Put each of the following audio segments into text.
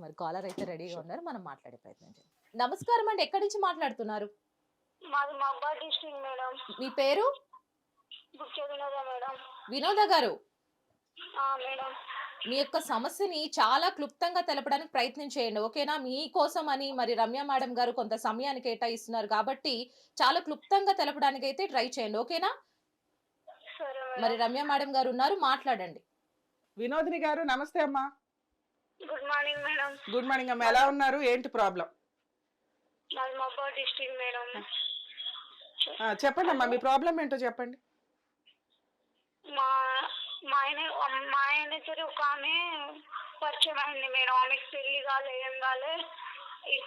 మరి కాలర్ అయితే రెడీగా ఉన్నారు. మనం మాట్లాడే ప్రయత్నం చేద్దాం. నమస్కారం అండి. ఎక్కడి నుంచి మాట్లాడుతున్నారు? మాది మబ్బా డిస్ట్రిక్ట్ మేడం. మీ పేరు? వినోదా మేడం? వినోద గారు? ఆ, మేడం. మీ యొక్క సమస్యని చాలా క్లుప్తంగా తెలపడానికి ప్రయత్నం చేయండి. ఓకేనా? మీకోసం అని మరి రమ్య మేడం గారు కొంత సమయాన్ని కేటాయిస్తున్నారు కాబట్టి చాలా క్లుప్తంగా తెలపడానికి అయితే ట్రై చేయండి. ఓకేనా? సరే మరి రమ్య మేడం గారు ఉన్నారు. మాట్లాడండి. వినోదిని గారు నమస్తే అమ్మా. Good morning madam good morning అమ్మా ఎలా ఉన్నారు? ఏంటి ప్రాబ్లం మాది మబ్బా డిస్ట్రిక్ట్ మేడం చెప్పండి అమ్మా మీ ప్రాబ్లం ఏంటో చెప్పండి. మా మా ఆయన మా ఆయన సరే ఒక ఆమె పరిచయం అయింది మేడం ఆమెకి పెళ్ళి కాలే ఏం కాలే.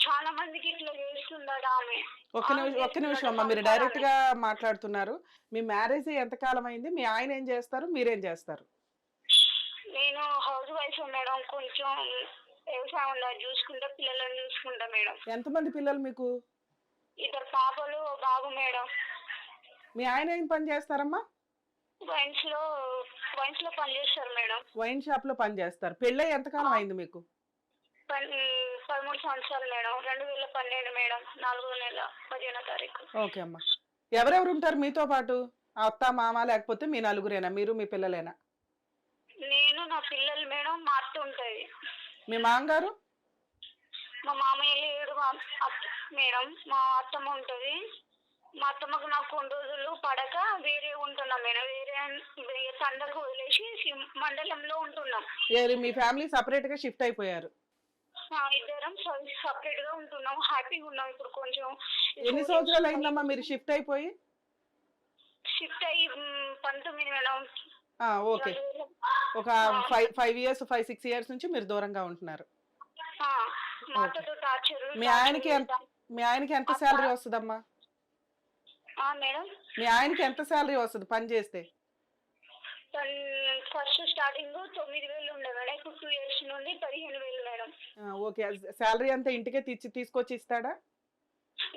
చాలా మందికి ఇట్లా చేస్తుందట ఆమె. ఒక్క నిమిషం ఒక్క నిమిషం అమ్మా మీరు డైరెక్ట్గా మాట్లాడుతున్నారు. మీ మ్యారేజ్ ఎంతకాలం అయింది? మీ ఆయన ఏం చేస్తారు? మీరేం చేస్తారు? నేను హౌస్ వైఫ్ మేడం కొంచెం వ్యవసాయం ఉందా చూసుకుంటా పిల్లలను చూసుకుంటా మేడం. ఎంతమంది పిల్లలు మీకు? ఇద్దరు పాపలు బాబు మేడం. మీ ఆయన ఏం పని చేస్తారమ్మా? వైన్స్లో వైన్స్లో పనిచేస్తారు మేడం. వైన్ షాప్లో పని చేస్తారు. పెళ్ళై ఎంతకాలం అయింది మీకు? పన్- పదమూడు సంవత్సరాలు మేడం. రెండు వేల పన్నెండు మేడం. నాలుగో నెల పదిహేనో తారీఖు. ఓకే అమ్మా. ఎవరెవరు ఉంటారు మీతో పాటు? అత్త మామ లేకపోతే మీ నలుగురేనా? మీరు మీ పిల్లలేనా? నేను నా పిల్లలు మేడం మా అత్త ఉంటుంది మీ మామగారు? మా మామయ్య లేడు మా అత్త మేడం మా అత్తమ్మ ఉంటుంది. మా అత్తమ్మకు నాకు కొన్ని రోజులు పడక వేరే ఉంటున్నాం మేడం. వేరే తండకు వదిలేసి సి- మండలంలో ఉంటున్నాం. మీ ఫ్యామిలీ సపరేట్గా షిఫ్ట్ అయిపోయారు. ఆ, ఇద్దరం సపరేట్గా ఉంటున్నాం. హ్యాపీగా ఉన్నాం ఇప్పుడు కొంచెం. ఎన్ని సంవత్సరాలు అయిందమ్మా మీరు షిఫ్ట్ అయిపోయి? షిఫ్ట్ అయ్యి మ్, పంతొమ్మిది మేడం. ఓకే. ఒక five five years five six years నుంచి మీరు దూరంగా ఉంటున్నారు. మా ఆయనకి ఎంత మీ ఆయనకి ఎంత శాలరీ వస్తుందమ్మా? మీ ఆయనకి ఎంత శాలరీ వస్తుంది పని చేస్తే? ఫస్ట్ స్టార్టింగ్ తొమ్మిది వేలు ఉండే మేడం ఇప్పుడు టూ ఇయర్స్ నుండి పదిహేను వేలు మేడం. ఓకే. శాలరీ అంతా ఇంటికే తెచ్చి తీసుకొచ్చి ఇస్తాడా?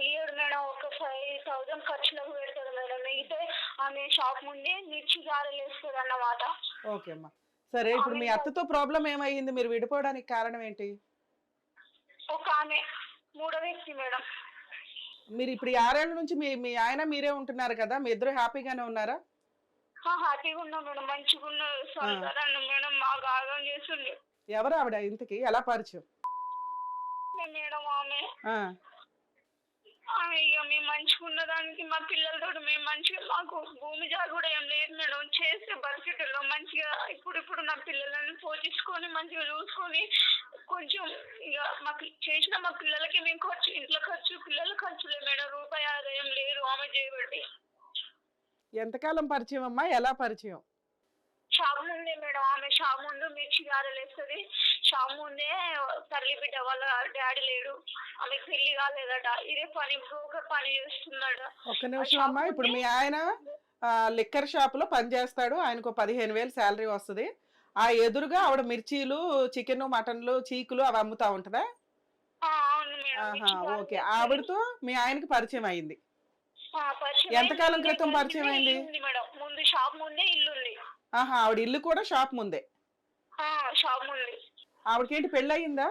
ఇయర్ మేడం ఒక ఫైవ్ థౌసండ్ ఖర్చులకు మేడం మిగితే ఆమె షాప్ ముందే మిర్చి గారెలు వేస్తుంది అన్నమాట ఓకే అమ్మా. సరే ఇప్పుడు మీ అత్తతో ప్రాబ్లం ఏమయ్యింది? మీరు విడిపోవడానికి కారణం ఏంటి? ఒక ఆమె మూడో వ్యక్తి మేడం. మీరు ఇప్పుడు ఈ ఆరేళ్ళ నుంచి మీ మీ ఆయన మీరే ఉంటున్నారు కదా? మీ ఇద్దరు హ్యాపీగానే ఉన్నారా? ఆ, హ్యాపీగా ఉన్నాం మేడం. మంచిగా సంసారాన్ని మేడం. మాకు ఆగం చేస్తుంది ఎవరు ఆవిడ ఇంతకి? ఎలా పరిచయం? మేడం ఆమె. ఆ, అయ్యో ఇక మేము మంచిగా ఉన్నదానికి మా పిల్లలతో మేము మంచిగా మాకు భూమి జాగా కూడా ఏం లేదు మేడం. చేస్తే బతికేటలో మంచిగా ఇప్పుడు ఇప్పుడు నా పిల్లలను పోషించుకొని మంచిగా చూసుకొని కొంచెం ఇక మాకు చేసిన మా పిల్లలకి మేము ఖర్చు ఇంట్లో ఖర్చు పిల్లల ఖర్చులే మేడం. రూపాయి ఆదాయం లేదు ఆమె చేయబట్టి. ఎంతకాలం పరిచయం అమ్మా? ఎలా పరిచయం? షాప్ ముందే మేడం. ఆమె షాప్ ముందు మిర్చి గారెలు వేస్తుంది షాప్ ముందే తల్లి బిడ్డ వాళ్ళ డాడీ లేడు. ఆమె పెళ్ళి కాలేదట. ఇదే పని బ్రోకర్ పని చేస్తున్నాడ. ఒక్క నిమిషం అమ్మా ఇప్పుడు మీ ఆయన లిక్కర్ షాప్లో పని చేస్తాడు. ఆయనకు పదిహేను వేలు శాలరీ వస్తుంది. ఆ ఎదురుగా ఆవిడ మిర్చీలు చికెన్ మటన్లు చీకులు అవి అమ్ముతా ఉంటుందా? ఓకే. ఆవిడతో మీ ఆయనకి పరిచయం అయింది. ఎంతకాలం. క్రితం పరిచయం అయింది? ముందు షాప్ ముందే ఇల్లు ఉంది ఆహా ఆవిడ ఇల్లు కూడా షాప్ ముందే. షాప్ ముందు. ఆవిడకేంటి పెళ్ళి అయిందా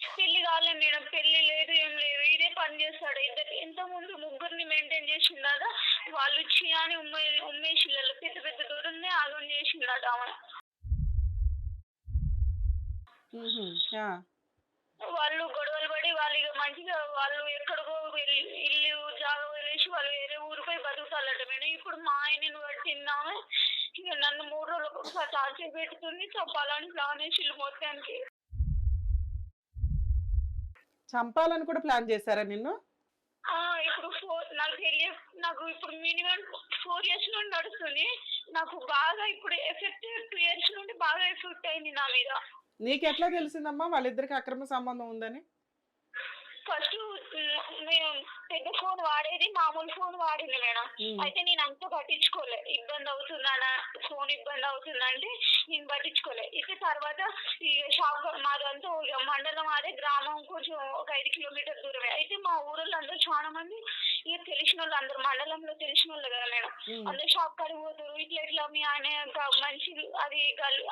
పెళ్ళి కాలేదు మేడం పెళ్ళి లేదు ఏం లేదు. ఇదే పని చేస్తాడు ఇద్దరు. ఇంత ముందు ముగ్గురిని మెయింటైన్ చేసిందాక వాళ్ళు ఇచ్చి అని ఉమ్మే ఉమ్మేసిల్లలు పెద్ద పెద్ద దూరంనే ఆగం చేసిందట ఆమె. వాళ్ళు గొడవలు పడి వాళ్ళు ఇక మంచిగా వాళ్ళు ఎక్కడికో ఇల్లు జాగా వదిలేసి వాళ్ళు వేరే ఊరిపై బతుకుతారట మేడం. ఇప్పుడు మా ఆయనను పట్టిందామే ఇక నన్ను మూడు రోజులకు ఒకసారి టార్చర్ పెడుతుంది చంపాలని ప్లాన్ వేసి మొత్తానికి. చంపాలని కూడా ప్లాన్ చేశారా నిన్ను? ఆ, ఇప్పుడు ఫోర్ నాకు తెలియ నాకు ఇప్పుడు మినిమం ఫోర్ ఇయర్స్ నుండి నడుస్తుంది. నాకు బాగా ఇప్పుడు ఎఫెక్ట్ టూ ఇయర్స్ నుండి బాగా ఎఫెక్ట్ అయింది నా మీద. నీకు ఎట్లా తెలిసిందమ్మా? వాళ్ళిద్దరికి అక్రమ సంబంధం ఉందని? ఫస్ట్ మేము పెద్ద ఫోన్ వాడేది మామూలు ఫోన్ వాడింది మేడం. అయితే నేను అంత పట్టించుకోలే. ఇబ్బంది అవుతుందా ఫోన్ ఇబ్బంది అవుతుందంటే నేను పట్టించుకోలే. ఇక తర్వాత ఈ షాప్ మాదంతా ఇక మండలం అదే గ్రామం కొంచెం ఒక ఐదు కిలోమీటర్ దూరమే. అయితే మా ఊరిలో అందరూ చాలా మంది ఇక తెలిసిన వాళ్ళు అందరు మండలంలో తెలిసిన వాళ్ళు కదా మేడం. అందరు షాప్ కాడికి పోతారు ఇట్లా ఇట్లా మీ ఆయన మంచి నుంచి అది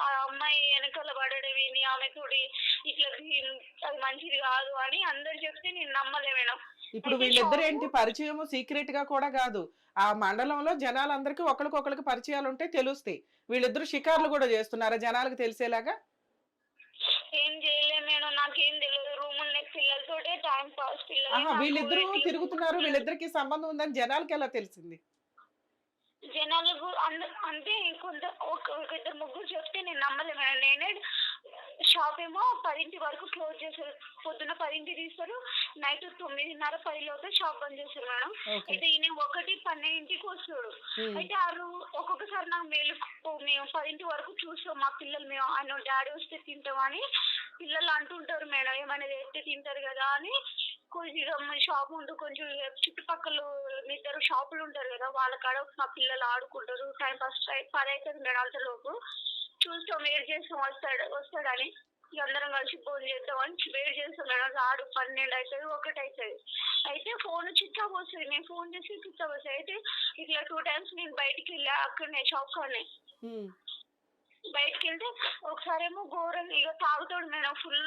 ఆ అమ్మాయి వెనకాల పడడం విని ఆమెతోటి ఇట్లా ఈ- అది మంచిది కాదు అని అందరు చెప్తే నేను నమ్మలే మేడం. ఇప్పుడు వీళ్ళిద్దరు ఏంటి పరిచయం సీక్రెట్గా కూడా కాదు. ఆ మండలంలో జనాలందరికీ ఒకరికొకరికి పరిచయాలు ఉంటే తెలుస్తాయి. వీళ్ళిద్దరు షికార్లు కూడా చేస్తున్నారా జనాలకు తెలిసేలాగా? ఏం చేయలే మేడం నాకేం తెలియదు రూమ్ ఉన్న పిల్లలతోటే టైం పాస్ పిల్లలు వీళ్ళిద్దరు తిరుగుతున్నారు వీళ్ళిద్దరికి సంబంధం ఉందని జనాలకి ఎలా తెలిసింది? జనాలకు అంటే కొంత ఒక ఒక ఇద్దరు ముగ్గురు చెప్తే నేను నమ్మలే మేడం. నేనే షాప్ ఏమో పదింటి వరకు క్లోజ్ చేశారు. పొద్దున పదింటి తీస్తారు నైట్ తొమ్మిదిన్నర పది లోపు షాప్ బంద్ చేస్తారు మేడం. అయితే ఈయన ఒకటి పన్నెండింటికి వస్తాడు. అయితే ఆ రూ- ఒక్కొక్కసారి నాకు మేలు మేము పదింటి వరకు చూస్తాం మా పిల్లలు మేము ఆయన డాడీ వస్తే తింటామని పిల్లలు అంటుంటారు మేడం ఏమైనా తెస్తే తింటారు కదా అని కొద్దిగా షాప్ ముందు కొంచెం చుట్టుపక్కల ఇద్దరు షాపులు ఉంటారు కదా వాళ్ళ కాడ మా పిల్లలు ఆడుకుంటారు టైం పాస్ పని అవుతుంది మేడం అంతలోపు. చూస్తాం వెయిట్ చేస్తాం వస్తాడు వస్తాడని అందరం కలిసి ఫోన్ చేద్దాం అని వెయిట్ చేస్తాం మేడం రాడు పన్నెండు అవుతుంది ఒకటి అవుతుంది అయితే ఫోన్ చిట్టా వస్తుంది నేను ఫోన్ చేసి చిట్టా వస్తుంది. అయితే ఇట్లా టూ టైమ్స్ నేను బయటికి వెళ్ళా అక్కడనే షాప్ ఉమ్. బయటికి వెళ్తే ఒకసారేమో ఘోరం ఇక తాగుతాడు మేడం ఫుల్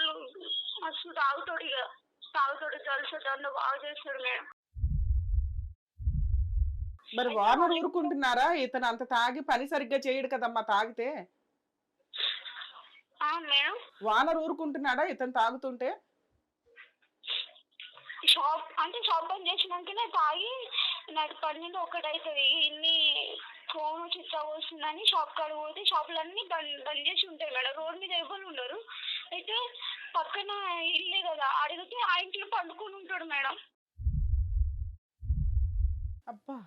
మస్తు తాగుతాడు ఇక. తాగుతాడు జలుసు దాంట్లో బాగా చేస్తాడు మేడం. మరి వానర్ ఊరుకుంటున్నారా? ఇతను అంత తాగి పని సరిగ్గా చేయడు కదమ్మా తాగితే? వానర్ ఊరుకుంటున్నాడా? ఇతను తాగుతుంటే? షాప్ అంటే షాప్ బంద్ చేసినాకనే తాగి నాకు పన్నెండు ఒకటి అవుతుంది ఇన్ని ఫోన్ చిట్టా వస్తుందని షాప్ కాడ పోతే షాపులన్నీ బంద్ బంద్ చేసి ఉంటాయి మేడం. రోడ్ మీద ఎవరు ఉండరు. అయితే పక్కన ఇల్లే కదా అడిగితే ఆ ఇంట్లో పండుకొని ఉంటాడు మేడం. అబ్బా.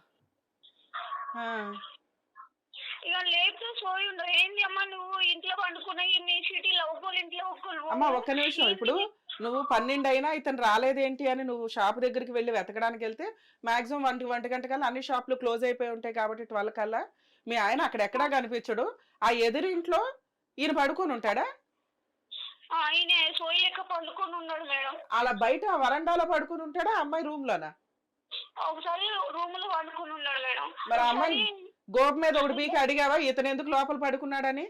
ఇక లేపితే సోయి ఉండవు ఏంది అమ్మా నువ్వు ఇంట్లో పండుకున్న మీ సిటీలో ఒక్కరు ఇంట్లో ఒక్కరు అమ్మా ఒక్క నిమిషం. ఇప్పుడు నువ్వు పన్నెండు అయినా ఇతను రాలేదేంటి అని నువ్వు షాప్ దగ్గరికి వెళ్ళి వెతకడానికి వెళ్తే మాక్సిమం ఒంటి ఒంటి గంట కల్లా అన్ని షాపులు క్లోజ్ అయిపోయి ఉంటాయి కాబట్టి ట్వెల్వ్ కల్లా మీ ఆయన అక్కడ ఎక్కడా కనిపించడు. ఆ ఎదురింట్లో ఈయన పడుకొని ఉంటాడా? ఆయన సోయి లెక్క పండుకొని ఉన్నాడు మేడం. అలా బయట వరండాలో పడుకొని ఉంటాడా? అమ్మాయి రూమ్ లోనా ఒకసారి రూమ్లో పండుకొని ఉన్నాడు మేడం. మరి అమ్మాయి గోపు మీద ఒకటి బీకి అడిగావా? ఇతను ఎందుకు లోపల పడుకున్నాడని?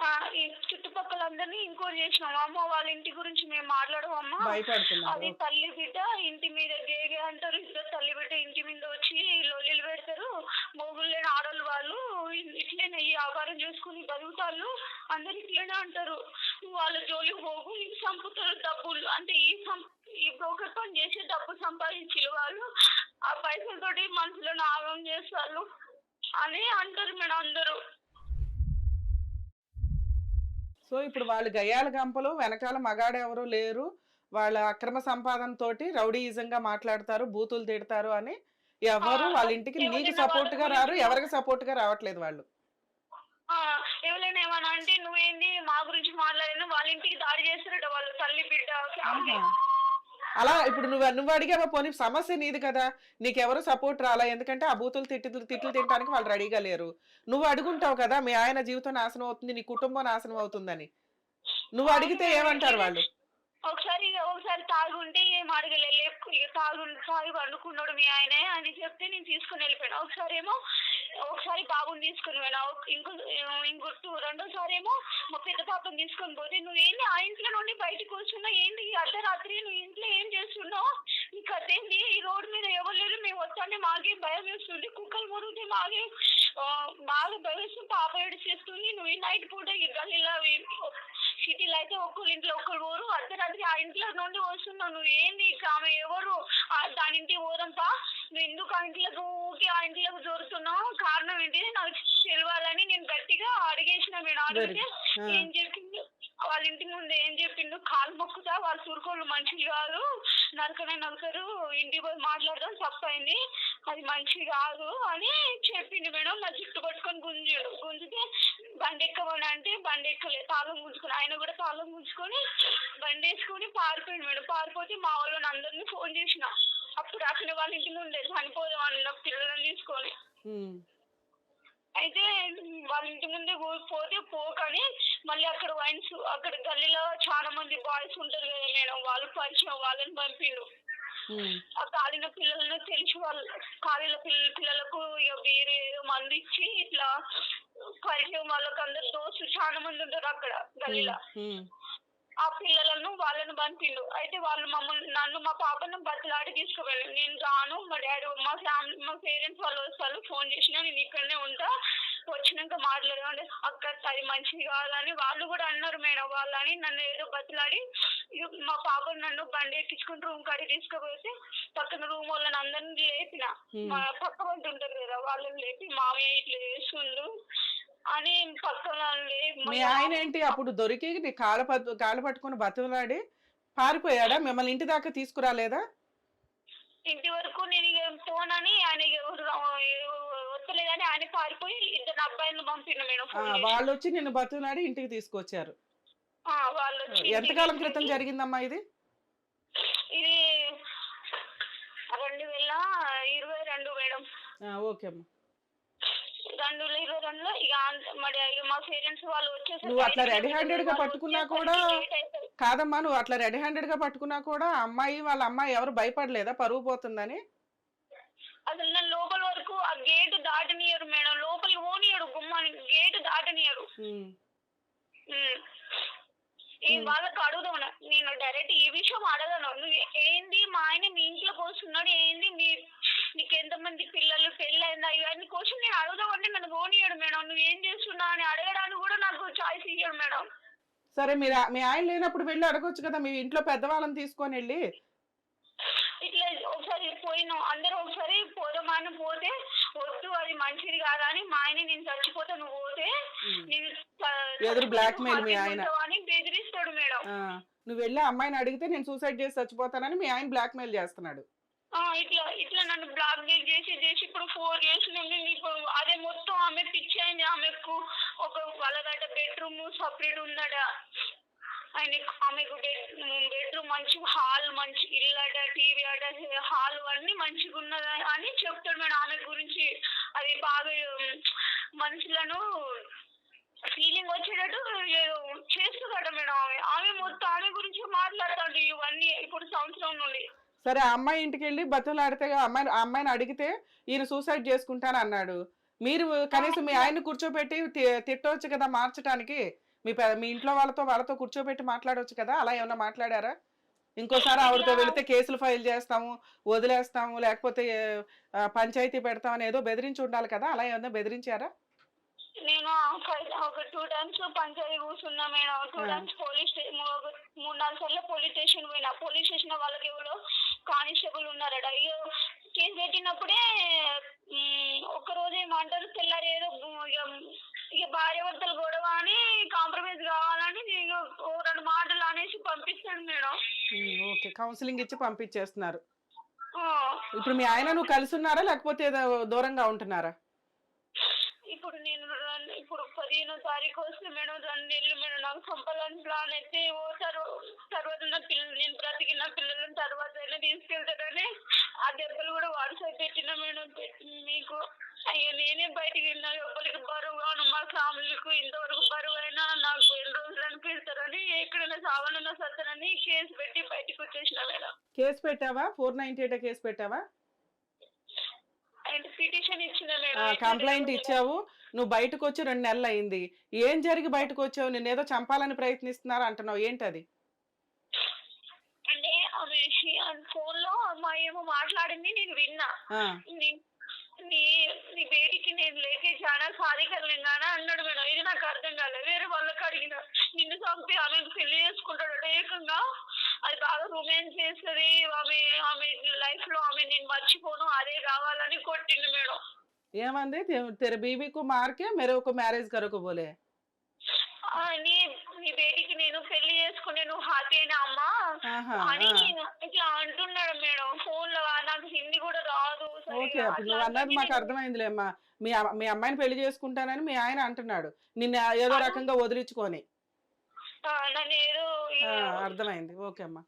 ఆ, ఈ చుట్టుపక్కల అందరినీ ఇంకోటి చేసినాం అమ్మ వాళ్ళ ఇంటి గురించి మేము మాట్లాడమమ్మా భయపడుతున్నారు అది తల్లి బిడ్డ ఇంటి మీద గేగే అంటారు. ఇద్దరు తల్లి బిడ్డ ఇంటి మీద వచ్చి లొల్లిలు పెడతారు. మొగులు లేని ఆడోళ్ళు వాళ్ళు ఇట్లనే ఈ వ్యాపారం చేసుకుని బతుకుతాళ్ళు. అందరు ఇట్లనే అంటారు. నువ్వు వాళ్ళ జోలికి పోకు నీకు సంపుతారు డబ్బులు. అంటే ఈ సం ఈ బ్రోకర్ పని చేసి డబ్బు సంపాదించి వాళ్ళు. ఆ పైసలతోటి మనుషులను ఆగం చేస్తారు. అని అంటారు మేడం అందరూ. సో ఇప్పుడు వాళ్ళు గయ్యాల గంపలు వెనకాల మగాడు ఎవరు లేరు. వాళ్ళ అక్రమ సంపాదన తోటి రౌడీయిజంగా మాట్లాడతారు బూతులు తిడతారు అని ఎవరు వాళ్ళ ఇంటికి నీకు సపోర్ట్గా రారు ఎవరికి సపోర్ట్గా రావట్లేదు వాళ్ళు. ఎవరైనా ఏమన్నా అంటే నువ్వేంది మా గురించి మాట్లాడిన వాళ్ళ ఇంటికి దాడి చేస్తారట వాళ్ళ తల్లి బిడ్డ. అలా ఇప్పుడు నువ్వు నువ్వు అడిగావా పోనీ సమస్య నీది కదా. నీకెవరు సపోర్ట్ రాలా? ఎందుకంటే ఆ బూతులు తిట్లు తిట్లు తినడానికి వాళ్ళు రెడీగా లేరు. నువ్వు అడుగుంటావు కదా మీ ఆయన జీవితం నాశనం అవుతుంది నీ కుటుంబం నాశనం అవుతుందని. నువ్వు అడిగితే ఏమంటారు వాళ్ళు? ఒకసారి ఇక ఒకసారి తాగుంటే ఏం అడగలే లేపు ఇక తాగు తాగి పండుకున్నాడు మీ ఆయనే అని చెప్తే నేను తీసుకుని వెళ్ళిపోయాను. ఒకసారి ఏమో ఒకసారి బాబుని తీసుకుని పోయినా. ఇంకో ఇంకో టూ- రెండోసారి ఏమో మా పెద్ద పాపని తీసుకొని పోతే నువ్వు ఆ ఇంట్లో నుండి బయటకు వస్తున్నావు? ఏంది అర్ధరాత్రి నువ్వు ఇంట్లో ఏం చేస్తున్నావు? నీకు అదేంటి ఈ రోడ్డు మీద ఎవరు లేరు? మేము వస్తానే మాకే భయం వేస్తుంది. కుక్కలు మురుగుతే మాకే బాగా భయం వేస్తుంది. పాప ఏడిచేస్తుంది. నువ్వు ఈ నైట్ పూట ఈ గల్లీలో సిటీలో అయితే ఒక్కరు ఇంట్లో ఒక్కరు పోరు. అర్ధరాత్రి ఆ ఇంట్లో నుండి వస్తున్నావు నువ్వు. ఏంది ఆమె ఎవరు? ఆ దాని ఇంటికి పోదంపా నువ్వు ఎందుకు ఆ ఇంట్లోకి ఊకి ఆ ఇంట్లోకి దొరుకుతున్నావు? కారణం ఏంటి? నాకు తెలియాలని నేను గట్టిగా అడిగేసిన మేడం. అడిగితే. ఏం చెప్పిండు వాళ్ళ ఇంటి ముందు ఏం చెప్పిండు? కాలు మొక్కుతా వాళ్ళ సూరుకోళ్ళు మంచిది కాదు. నరకనే నరకరు. ఇంటికి పోయి మాట్లాడదాం తప్పైంది అది మంచి కాదు అని చెప్పిండు మేడం. నా జుట్టు పట్టుకొని గుంజుడు గుంజితే బండి ఎక్కమని అంటే బండి ఎక్కలే. తాళం గుంజుకుని ఆయన కూడా తాళం గుంజుకొని బండి వేసుకొని పారిపోయింది మేడం. పారిపోతే మా వాళ్ళని అందరినీ ఫోన్ చేసిన. అప్పుడు అక్కడ వాళ్ళ ఇంటి ముందే చనిపోదాం అన్న పిల్లలను తీసుకొని. అయితే వాళ్ళ ఇంటి ముందే పోతే పోకని మళ్ళీ అక్కడ వైన్స్ అక్కడ గల్లీలో చాలా మంది బాయ్స్ ఉంటారు కదా మేడం వాళ్ళు పరిచయం వాళ్ళని పంపిండు. ఆ కాలిన పిల్లలను తెలిసి వాళ్ళు కాలిన పిల్ల పిల్లలకు ఇక వేరే మందు ఇచ్చి ఇట్లా పరిచయం వాళ్ళకి అందరు దోస్తులు చాలా మంది ఉంటారు అక్కడ గల్లీలో. ఆ పిల్లలను వాళ్ళను పంపిండు. అయితే వాళ్ళు మమ్మల్ని నన్ను మా పాపను బతిలాడి తీసుకువెళ్ళాను నేను రాను మా డాడీ మా ఫ్యామిలీ మా పేరెంట్స్ వాళ్ళు వస్తారు ఫోన్ చేసినా నేను ఇక్కడనే ఉంటా వచ్చినాక మాట్లాడమంటే అక్క అది మంచిది కాదని వాళ్ళు కూడా అన్నారు మేడం వాళ్ళని నన్ను ఏదో బతిలాడి మా పాపను నన్ను బండి ఎక్కించుకుని రూమ్ కాడికి తీసుకుపోతే పక్కన రూమ్ వాళ్ళని అందరిని లేపిన. మా పక్క వాళ్ళు ఉంటారు కదా వాళ్ళని లేపి మామయ్య ఇట్లా చేస్తుండ్రు అని పక్కన లేపి మీ ఆయన ఏంటి? అప్పుడు దొరికి నీ కాళ్ళ పట్టు కాళ్ళ పట్టుకుని బతులాడి పారిపోయాడా? మిమ్మల్ని ఇంటి దాకా తీసుకురాలేదా? ఇంటి వరకు నేను ఇక పోనని ఆయన ఇక వస్తలేదని ఆయన పారిపోయి ఇద్దరు అబ్బాయిలను పంపిన మేడం ఆ, ఫోన్. వాళ్ళు వచ్చి నిన్ను బతులాడి ఇంటికి తీసుకొచ్చారు. ఆ, వాళ్ళు వచ్చి ఎంతకాలం క్రితం జరిగిందమ్మా ఇది? ఇది రెండు వేల ఇరవై రెండు మేడం. ఆ, ఓకే అమ్మా. రెండు వేల ఇరవై రెండులో ఇక మరి మా పేరెంట్స్ వాళ్ళు వచ్చేసరికి నువ్వు అట్లా రెడీ హ్యాండెడ్గా పట్టుకున్నా కూడా. కాదమ్మా నువ్వు అట్లా రెడీ హ్యాండెడ్గా పట్టుకున్నా కూడా అమ్మాయి వాళ్ళ అమ్మాయి ఎవరు భయపడలేదా? పరువు పోతుందని? అసలు నన్ను లోపల వరకు ఆ గేట్ దాటనియరు మేడం. లోపలికి పోనీయడు గుమ్మాని గేట్ దాటనియరు. వాళ్ళకి అడుగుదాం నేను డైరెక్ట్ ఈ విషయం అడగను. నువ్వు ఏంది మా ఆయన మీ ఇంట్లోకి వస్తున్నాడు ఏంది మీ నీకు ఎంతమంది పిల్లలు పెళ్ళైందా ఇవన్నీ క్వశ్చన్ నేను అడుగుదాం అంటే నన్ను పోనీయడు మేడం. నువ్వు ఏం చేస్తున్నా అని అడగడానికి కూడా నాకు చాయిస్ ఇయ్యడు మేడం. సరే మీరు మీ ఆయన లేనప్పుడు వెళ్ళి అడగొచ్చు కదా. మీ ఇంట్లో పెద్దవాళ్ళని తీసుకొని వెళ్ళి. ఇట్లా ఒకసారి పోయినాం. అందరూ ఒకసారి పోదామని పోతే వద్దు అది మంచిది కాదా అని మా ఆయన నేను చచ్చిపోతా నువ్వు పోతే ఎదురు blackmail మీ చచ్చిపోతావు ఆయన. అని బెదిరిస్తాడు మేడం. నువ్వు వెళ్ళి అమ్మాయిని అడిగితే నేను సూసైడ్ చేసి చచ్చిపోతానని మీ ఆయన బ్లాక్మెయిల్ చేస్తున్నాడు. ఆ, ఇట్లా ఇట్లా నన్ను బ్లాక్ మెయిల్ చేసి చేసి ఇప్పుడు ఫోర్ ఇయర్స్ నుండి ఇప్పుడు అదే మొత్తం ఆమె పిచ్చి అయింది. ఆమెకు ఒక వాళ్ళగట బెడ్రూమ్ సపరేట్ ఉందట. ఆయన ఆమెకు బెడ్రూమ్ మంచి హాల్ మంచి ఇల్లు అట టీవీ అట హాల్ అన్ని మంచిగా ఉన్నదా అని చెప్తాడు మేడం. ఆమె గురించి అది బాగా మనుషులను ఫీలింగ్ వచ్చేటట్టు చేస్తుందట మేడం ఆమె. ఆమె మొత్తం ఆమె గురించి మాట్లాడతాడు ఇవన్నీ ఇప్పుడు సంవత్సరం నుండి. సరే ఆ అమ్మాయి ఇంటికి వెళ్ళి బతులాడితే ఆ అమ్మాయి ఆ అమ్మాయిని అడిగితే ఈయన సూసైడ్ చేసుకుంటాను అన్నాడు. మీరు కనీసం మీ ఆయన్ని కూర్చోబెట్టి తిట్టవచ్చు కదా మార్చడానికి మీ మీ ఇంట్లో వాళ్ళతో వాళ్ళతో కూర్చోబెట్టి మాట్లాడవచ్చు కదా? అలా ఏమన్నా మాట్లాడారా? ఇంకోసారి ఆవిడతో వెళితే కేసులు ఫైల్ చేస్తాము వదిలేస్తాము లేకపోతే పంచాయతీ పెడతామని ఏదో బెదిరించి ఉండాలి కదా? అలా ఏమన్నా బెదిరించారా? నేను ఒక టూ టైమ్స్ పంచాయతీ కూర్చున్నా మేడం. టూ. టైమ్స్ పోలీస్ మూడు నాలుగు సార్లు పోలీస్ స్టేషన్ పోయినా. పోలీస్ స్టేషన్ వాళ్ళకి ఎవరో కానిస్టేబుల్ ఉన్నారట. ఇక కేసు పెట్టినప్పుడే ఒక్క రోజు ఏమంటారు? తెల్లారి ఏదో ఇక భార్య భర్తలు గొడవ అని కాంప్రమైజ్ కావాలని రెండు మాటలు అనేసి పంపిస్తాడు మేడం. ఓకే. కౌన్సిలింగ్ ఇచ్చి పంపించేస్తున్నారు. ఇప్పుడు మీ ఆయన నువ్వు కలిసి ఉన్నారా లేకపోతే ఏదో దూరంగా ఉంటున్నారా? ఇప్పుడు నేను రన్- ఇప్పుడు పదిహేనో తారీఖు వస్తే మేడం రెండు నెలలు మేడం. నాకు చంపాలని ప్లాన్ అయితే ఓ తర్వాత నా పిల్లలు నేను బ్రతికి నా పిల్లలను తర్వాత అయినా తీసుకెళ్తాడని ఆ దెబ్బలు కూడా వాట్సాప్ పెట్టిన మేడం. మీకు అయ్యో నేనే బయటికి వెళ్ళినా ఎవరికి బరువుగాను మా ఫ్యామిలీకి ఇంతవరకు బరువు అయినా నాకు ఎన్ని రోజులు అనిపిస్తారని ఎక్కడైనా సావనన్నా సత్తనని కేసు పెట్టి బయటకు వచ్చేసిన మేడం. కేసు పెట్టావా? ఫోర్ నైన్టీ ఎయిట్ కేసు పెట్టావా అండ్ పిటిషన్ ఇచ్చిన మేడం కంప్లైంట్ ఇచ్చావు. నువ్వు బయటకు వచ్చి రెండు నెలలు అయింది ఏం జరిగి బయటకు వచ్చావు నిన్నేదో చంపాలని ప్రయత్నిస్తున్నారు అంటున్నావు. ఏంటది? అంటే ఆమె ఫోన్లో మా ఏమో మాట్లాడింది నేను విన్నా. నీ- నీ బేటికి నేను లేకే చాలా సాధికరణంగానే అన్నాడు మేడం. ఇది నాకు అర్థం కాలేదు వేరే వాళ్ళకి అడిగిన నిన్ను చంపి ఆమెకు పెళ్ళి చేసుకుంటాడు. ఏకంగా అది బాగా రొమాన్స్ చేస్తుంది. ఆమె ఆమె లైఫ్లో ఆమె నేను మర్చిపోను అదే కావాలని కొట్టింది మేడం. ఏమంది? తెర బీవీ కు మార్కే మేరే ఒక మ్యారేజ్ కరకు బోలే నీ నీ బేటీకి నేను పెళ్ళి చేసుకునే నువ్వు హ్యాపీనా అమ్మా? అని నేను ఇట్లా అంటున్నాడు మేడం. ఫోన్లో నాకు హిందీ కూడా రాదు ఓకే నువ్వు అన్నది మాకు అర్థమైందిలేమ్మా మీ మీ అమ్మాయిని పెళ్ళి చేసుకుంటానని మీ ఆయన అంటున్నాడు. నిన్న ఏదో రకంగా వదిలించుకొని. అర్థమైంది. ఓకే అమ్మా.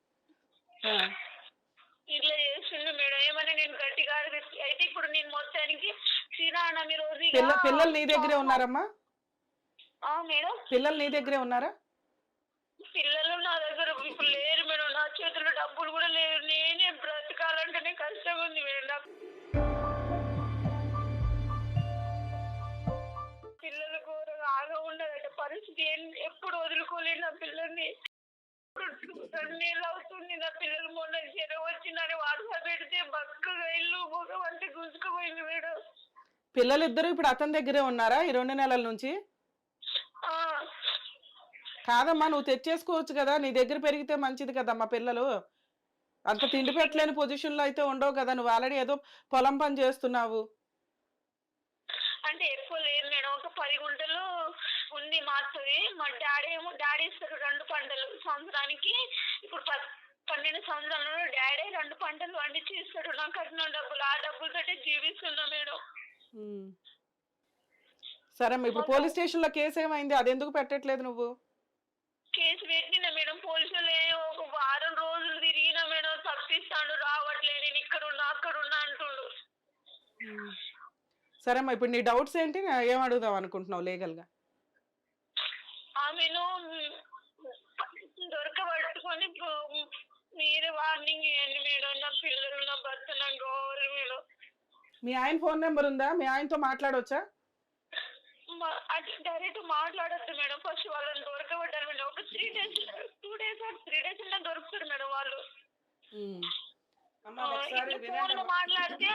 ఇట్లా చేస్తుండే మేడం. ఏమన్నా నేను గట్టిగా అయితే ఇప్పుడు నేను మొత్తానికి శ్రీరామనవమి రోజు పిల్లలు నీ దగ్గరే ఉన్నారమ్మా? మేడం. పిల్లలు నీ దగ్గరే ఉన్నారా? పిల్లలు నా దగ్గర ఇప్పుడు లేరు మేడం. నా చేతిలో డబ్బులు కూడా లేవు నేనే బ్రతకాలంటేనే కష్టం ఉంది మేడం. నాకు పరిస్థితి ఏం- ఎప్పుడు వదులుకోలేదు నా పిల్లల్ని. నెలలు అవుతుంది నా పిల్లలు మొన్న జ్వరం వచ్చిందని వాట్సాప్ పెడితే బక్కగా ఇల్లు ముఖం అంటే గుంజుకుపోయింది మేడం పిల్లలిద్దరూ ఇప్పుడు అతని దగ్గరే ఉన్నారా ఈ రెండు నెలల నుంచి? కాదమ్మా నువ్వు తెచ్చేసుకోవచ్చు కదా నీ దగ్గర పెరిగితే మంచిది కదమ్మా పిల్లలు. అంత తిండి పెట్టలేని పొజిషన్లో అయితే ఉండవు కదా నువ్వు ఆల్రెడీ ఏదో పొలం పని చేస్తున్నావు. అంటే ఎక్కువ లేదు మేడం ఒక పది గుంటలు ఉంది మాత్రమే. మా డాడీ ఏమో డాడీ ఇస్తారు రెండు పంటలు సంవత్సరానికి. ఇప్పుడు ప- పన్నెండు సంవత్సరాలలో డాడీ రెండు పంటలు వండించి ఇస్తాడు. నాకు కట్టిన డబ్బులు. ఆ డబ్బులతోటే జీవిస్తున్నా మేడం. సరే ఇప్పుడు పోలీస్ స్టేషన్లో కేసు ఏమైంది? అది ఎందుకు పెట్టట్లేదు నువ్వు? కేసు పెట్టిన మేడం. పోలీసులు ఒక వారం రోజులు తిరిగిన మేడం తప్పిస్తాడు. రావట్లేదు. నేను ఇక్కడ ఉన్నా అక్కడ ఉన్నా అంటుండు. సరే అమ్మా ఇప్పుడు నీ డౌట్స్ ఏంటి? ఏం అడుగుదాం అనుకుంటున్నావు లీగల్గా? ఆమెను దొరకబట్టుకొని మీరే వార్నింగ్ ఇవ్వండి మేడం. నా పిల్లలు నా భర్త నాకు కావాలి మేడం. మీ ఆయన ఫోన్ నెంబర్ ఉందా? మీ ఆయనతో మాట్లాడవచ్చా డైరెక్ట్ మాట్లాడొద్దు మేడం. ఫస్ట్ వాళ్ళని దొరకబడ్డారు మేడం. ఒక three days two days three days దొరుకుతారు మేడం వాళ్ళు. మాట్లాడితే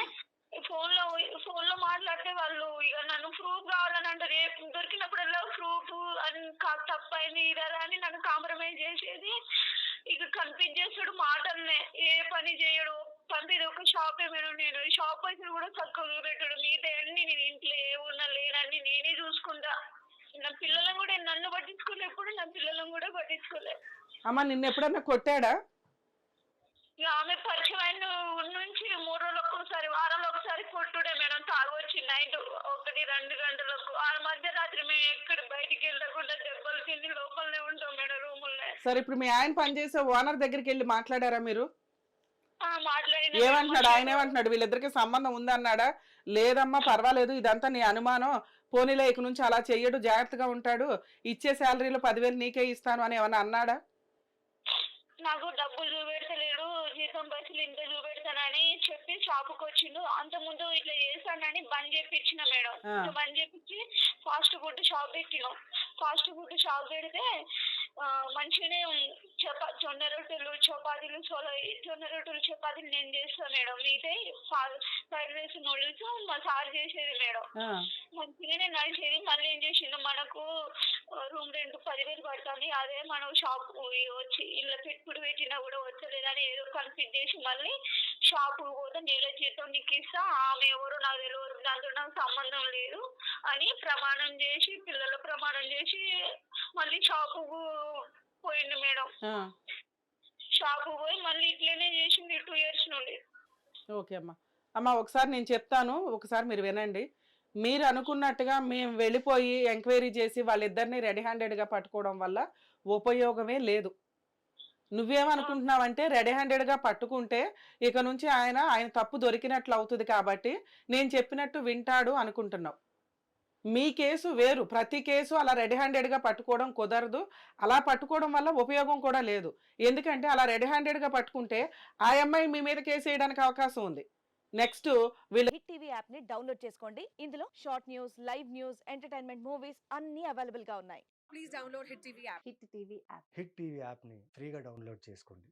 ఫోన్లో ఫోన్లో మాట్లాడితే వాళ్ళు ఇక నన్ను ప్రూఫ్ కావాలని అంటారు ఏ దొరికినప్పుడల్లా ప్రూఫ్ అని కా- తప్పైంది ఇదరా అని నన్ను కాంప్రమైజ్ చేసేది. ఇక కనిపించేస్తాడు మాటలనే ఏ పని చేయడు. పంపిది ఒక షాప్ ఏమైనా నేను షాప్ పైసలు కూడా తక్కువ పెట్టాడు మిగతా అన్ని నేను ఇంట్లో ఏ లేనని నేనే చూసుకుంటా. నా పిల్లలను కూడా నన్ను పట్టించుకోలే ఎప్పుడు నా పిల్లలను కూడా పట్టించుకోలే. అమ్మ నిన్న ఎప్పుడన్నా కొట్టాడా? ఆమె పరిచయం నుంచి మూడు రోజులకు ఒకసారి వారంలో ఒకసారి కొట్టుడే మేడం తాగొచ్చి నైట్ ఒకటి రెండు గంటలకు. ఆ మధ్య రాత్రి మేము ఎక్కడ బయటికి వెళ్ళకుండా దెబ్బలు తిని లోపలనే ఉంటాం మేడం రూముల్లో. సరే ఇప్పుడు మీ ఆయన పనిచేసే ఓనర్ దగ్గరికి వెళ్ళి మాట్లాడారా మీరు? ఏమంటున్నాడు? ఆయన ఏమంటున్నాడు? వీళ్ళిద్దరికి సంబంధం ఉందన్నాడా లేదమ్మా పర్వాలేదు ఇదంతా నీ అనుమానం. పోనీలే ఇక నుంచి అలా చెయ్యడు జాగ్రత్తగా ఉంటాడు. ఇచ్చే శాలరీలో పదివేలు నీకే ఇస్తాను అని ఏమన్నా అన్నాడా? నాకు డబ్బులు చూపెడతలేడు జీతం పైసలు ఇంత చూపెడతానని చెప్పి షాపుకి వచ్చిండు అంత ముందు ఇట్లా చేస్తానని బంద్ చేపించిన మేడం. బంద్ చేపించి ఫాస్ట్ ఫుడ్ షాప్ పెట్టినాం. ఫాస్ట్ ఫుడ్ షాప్ పెడితే మంచిగానే చపా జొన్న రొట్టెలు చపాతీలు సోల జొన్న రొట్టెలు చపాతీలు నేను చేస్తాను మేడం. మీదే ఫ్రైడ్ రైస్ నూడిల్స్ మా సార్ చేసేది మేడం. మంచిగానే నడిచేది. మళ్ళీ ఏం చేసిండు మనకు రూమ్ రెంట్ పదివేలు పడుతుంది. అదే మనం షాప్ వచ్చి ఇళ్ళ పెట్టుబడి పెట్టినా కూడా వచ్చలేదని ఏదో కన్ఫ్యూజ్ చేసి మళ్ళీ షాప్ పోతే నెల జీతం నీకు ఇస్తా ఆమె ఎవరు నాకు తెలియదు దాంతో నాకు సంబంధం లేదు అని ప్రమాణం చేసి పిల్లల ప్రమాణం చేసి మళ్ళీ షాపు పోయిండు మేడం. షాపు పోయి మళ్ళీ ఇట్లనే చేసింది టూ ఇయర్స్ నుండి. ఓకే అమ్మా. అమ్మ ఒకసారి నేను చెప్తాను ఒకసారి మీరు వినండి. మీరు అనుకున్నట్టుగా మేము వెళ్ళిపోయి ఎంక్వైరీ చేసి వాళ్ళిద్దరిని రెడీ హ్యాండెడ్గా పట్టుకోవడం వల్ల ఉపయోగమే లేదు. నువ్వేమనుకుంటున్నావంటే రెడీ హ్యాండెడ్గా పట్టుకుంటే ఇక నుంచి ఆయన ఆయన తప్పు దొరికినట్లు అవుతుంది కాబట్టి నేను చెప్పినట్టు వింటాడు అనుకుంటున్నావు. మీ కేసు వేరు. ప్రతి కేసు అలా రెడీ హ్యాండెడ్గా పట్టుకోవడం కుదరదు. అలా పట్టుకోవడం వల్ల ఉపయోగం కూడా లేదు. ఎందుకంటే అలా రెడీ హ్యాండెడ్గా పట్టుకుంటే ఆ అమ్మాయి మీ మీద కేసు వేయడానికి అవకాశం ఉంది. నెక్స్ట్ వీళ్ళ హిట్ టీవీ యాప్ని డౌన్లోడ్ చేసుకోండి. ఇందులో short news live news entertainment movies అన్ని అవైలబుల్గా ఉన్నాయి. please download Hit TV app. Hit TV app. Hit TV యాప్ని ఫ్రీగా డౌన్లోడ్ చేసుకోండి.